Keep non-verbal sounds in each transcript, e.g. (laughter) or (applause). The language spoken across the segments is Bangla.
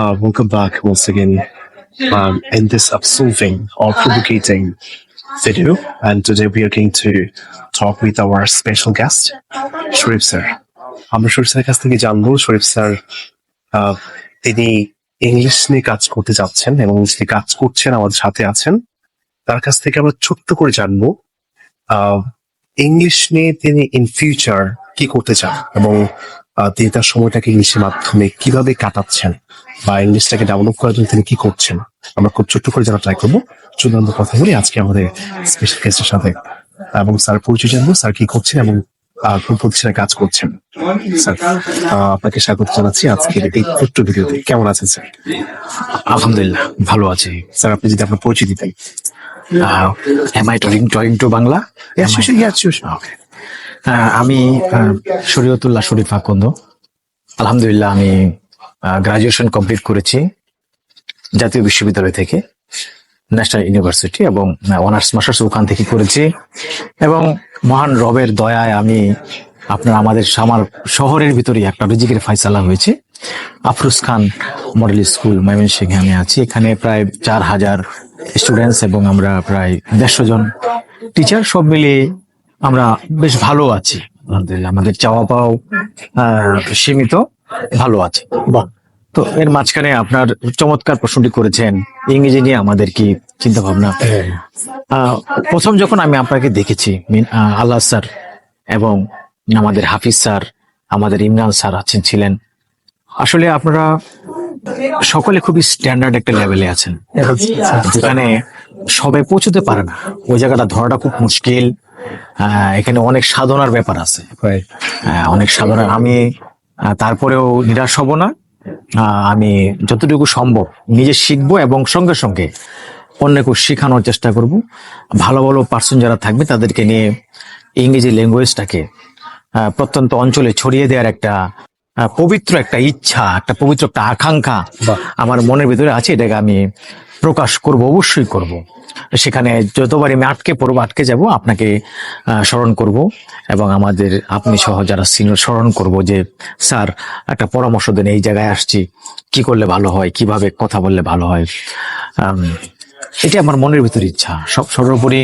Uh, welcome back once again um, in this absolving or provocating video. And today we are going to talk with our special guest, Sharif sir. আমরা শরীফ স্যারের কাছ থেকে জানব শরীফ স্যার তিনি ইংলিশ নিয়ে কাজ করতে যাচ্ছেন এবং ইংলিশ নিয়ে কাজ করছেন আমাদের সাথে আছেন তার কাছ থেকে আমরা ছোট্ট করে জানব ইংলিশ নিয়ে তিনি ইন ফিউচার কি করতে চান এবং তিনি তার সময়টাকে ইংলিশের মাধ্যমে কীভাবে কাটাচ্ছেন বা ইংলিশটাকে ডেভেলপ করার জন্য তিনি কি করছেন আমরা খুব ছোট্ট করে জানা ট্রাই করব। আমরা কথা বলি আজকে আমাদের স্পেশাল গেস্টের সাথে এবং স্যার পরিচয় জানব স্যার কি করছেন এবং কোন প্রতিষ্ঠানে কাজ করছেন। স্যার আপনাকে স্বাগত জানাচ্ছি আজকের এই ছোট্ট ভিডিওতে। কেমন আছেন স্যার? আলহামদুলিল্লাহ ভালো আছি। স্যার আপনি যদি আপনার পরিচয় দিতেন am I touring touring to Bangla আমি শরীয়তুল্লাহ শরীফ আকন্দ। আলহামদুলিল্লাহ, আমি গ্রাজুয়েশন কমপ্লিট করেছি জাতীয় বিশ্ববিদ্যালয় থেকে ন্যাশনাল ইউনিভার্সিটি এবং অনার্স মাস্টার্স ওখান থেকে করেছি এবং মহান রবের দয়ায় আমি আপনার, আমাদের আমার শহরের ভিতরে একটা রিজিকের ফাইসালা হয়েছে। আফরুজ খান মডেল স্কুল, ময়মনসিংহে আমি আছি। এখানে প্রায় চার হাজার স্টুডেন্টস এবং আমরা প্রায় দেড়শো জন টিচার সব মিলিয়ে আমরা বেশ ভালো আছি। আলহামদুলিল্লাহ আমাদের চাওয়া পাওয়াও আহ, সীমিত ভালো আছে। বাহ। তো এর মাঝখানে আপনার চমৎকার প্রশ্নটি করেছেন ইংরেজি নিয়ে আমাদের কি চিন্তা ভাবনা আহ, প্রথম যখন আমি আপনাকে দেখেছি আল্লাহ স্যার এবং আমাদের হাফিজ স্যার আমাদের ইমরান স্যার আছেন ছিলেন আসলে আপনারা সকলে খুবই স্ট্যান্ডার্ড একটা লেভেলে আছেন। যেখানে সবাই পৌঁছতে পারে না। ওই জায়গাটা ধরাটা খুব মুশকিল। এখানে অনেক সাধনার ব্যাপার আছে. অনেক সাধারণ আমি তারপরেও নিরাশ হব না। আমি যতটুকু সম্ভব নিজে শিখব এবং সঙ্গে সঙ্গে অন্যকে শেখানোর চেষ্টা করব। ভালো ভালো পার্সন যারা থাকবে তাদেরকে নিয়ে ইংরেজি ল্যাঙ্গুয়েজটাকে প্রত্যন্ত অঞ্চলে ছড়িয়ে দেওয়ার একটা পবিত্র একটা ইচ্ছা একটা পবিত্র একটা আকাঙ্ক্ষা আমার মনের ভিতরে আছে। এটাকে আমি প্রকাশ করব, অবশ্যই করব। সেখানে যতবারই আমি আটকে পড়ব, আটকে যাব, আপনাকে স্মরণ করব এবং আমাদের, আপনি সহ যারা সিনিয়র স্মরণ করব যে, স্যার, একটা পরামর্শ দেন, এই জায়গায় আসছি। কি করলে ভালো হয়? কীভাবে কথা বললে ভালো হয়? এটা আমার মনের ভিতর ইচ্ছা। সব, সর্বোপরি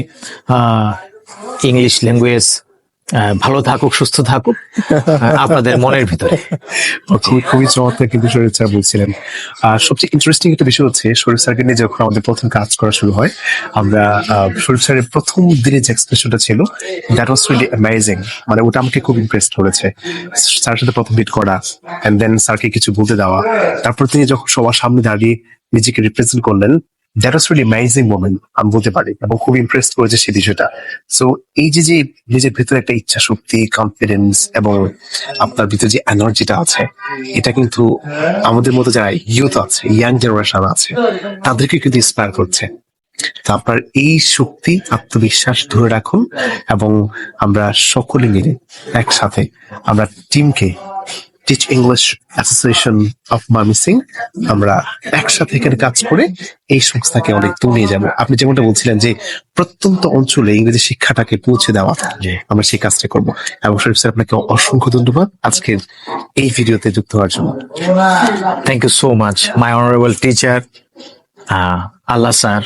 ইংলিশ ল্যাঙ্গুয়েজ ভালো থাকুক, সুস্থ থাকুক আপনাদের মনের ভিতরে। খুবই খুবই চমৎকার কিন্তু শরীর স্যার বলছিলেন। আর সবচেয়ে ইন্টারেস্টিং একটা বিষয় হচ্ছে শরীর স্যারকে নিয়ে যখন আমাদের প্রথম কাজ করা শুরু হয়, আমরা শরীফ স্যারের প্রথম দিনের যে এক্সপ্রেশনটা ছিল দ্যাট ওয়াজ রিয়েলি অ্যামেজিং মানে ওটা আমাকে খুব ইমপ্রেস করেছে। স্যারের সাথে প্রথম মিট করা অ্যান্ড দেন স্যারকে কিছু বলতে দেওয়া। তারপর তিনি যখন সবার সামনে দাঁড়িয়ে নিজেকে রিপ্রেজেন্ট করলেন that was really amazing moment আমি বলতে পারি, এবং খুব ইমপ্রেস করেছে সেই বিষয়টা। সো এই যে যে নিজের ভিতরে একটা ইচ্ছা শক্তি কনফিডেন্স এবং আপনার ভিতরে যে এনার্জিটা আছে, এটা কিন্তু আমাদের মতো যারা ইউথ আছে ইয়াং জেনারেশন আছে, তাদেরকে কিন্তু ইন্সপায়ার করছে। তো আপনার এই শক্তি, আত্মবিশ্বাস ধরে রাখুন এবং আমরা সকলে মিলে একসাথে আমরা টিমকে টিচ ইংলিশ অ্যাসোসিয়েশন অফ মামিসিং আমরা একসাথে এখানে কাজ করে এই সংস্থাকে অনেক দূর নিয়ে যাব আপনি যেমনটা বলছিলেন যে প্রত্যন্ত অঞ্চলে ইংরেজি শিক্ষাটাকে পৌঁছে দেওয়া। আমরা সেই কাজটা করব এবং শরীফ স্যার আপনাকে অসংখ্য ধন্যবাদ আজকের এই ভিডিওতে যুক্ত হওয়ার জন্য Thank you so much my honorable teacher Allah sir.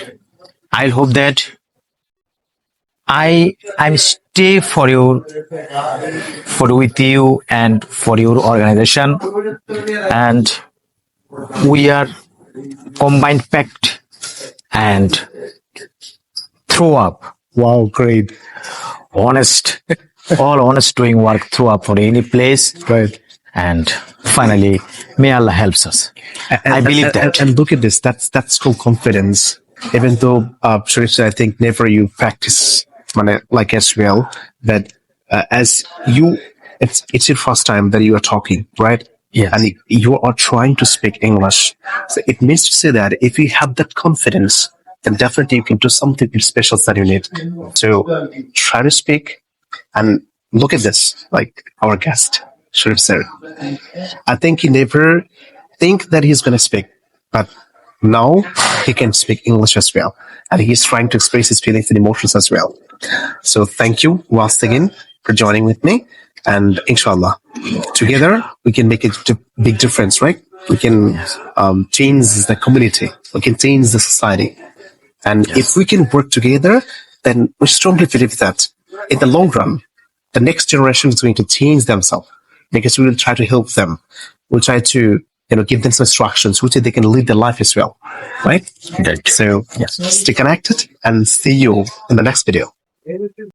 I'll hope that I I'm stay for your for with you and for your organization, and we are combined pact and throw up Wow, great. honest (laughs) all honest doing work throw up for any place Right. and finally may Allah helps us. And, I believe and, that. And, look at this. That's that's true confidence. Even though uh, Sharif said, I think never you practice মানে, like as well. That uh, as you, it's it's your first time that you are talking, right? Yes. And you are trying to speak English. So it means to say that if you have that confidence, then definitely you can do something special that you need. So try to speak and look at this, like our guest, Sharif sir. I think he never think that he's going to speak, but now he can speak English as well. And he's trying to express his feelings and emotions as well. So thank you once again for joining with me. And inshallah, together we can make a big difference, right? We can um, change the community. We can change the society. And if we can work together, then we strongly believe that in the long run, the next generation is going to change themselves because we will try to help them. We'll try to, you know, give them some instructions which they can live their life as well, right? Right. So Yes. stay connected and see you in the next video.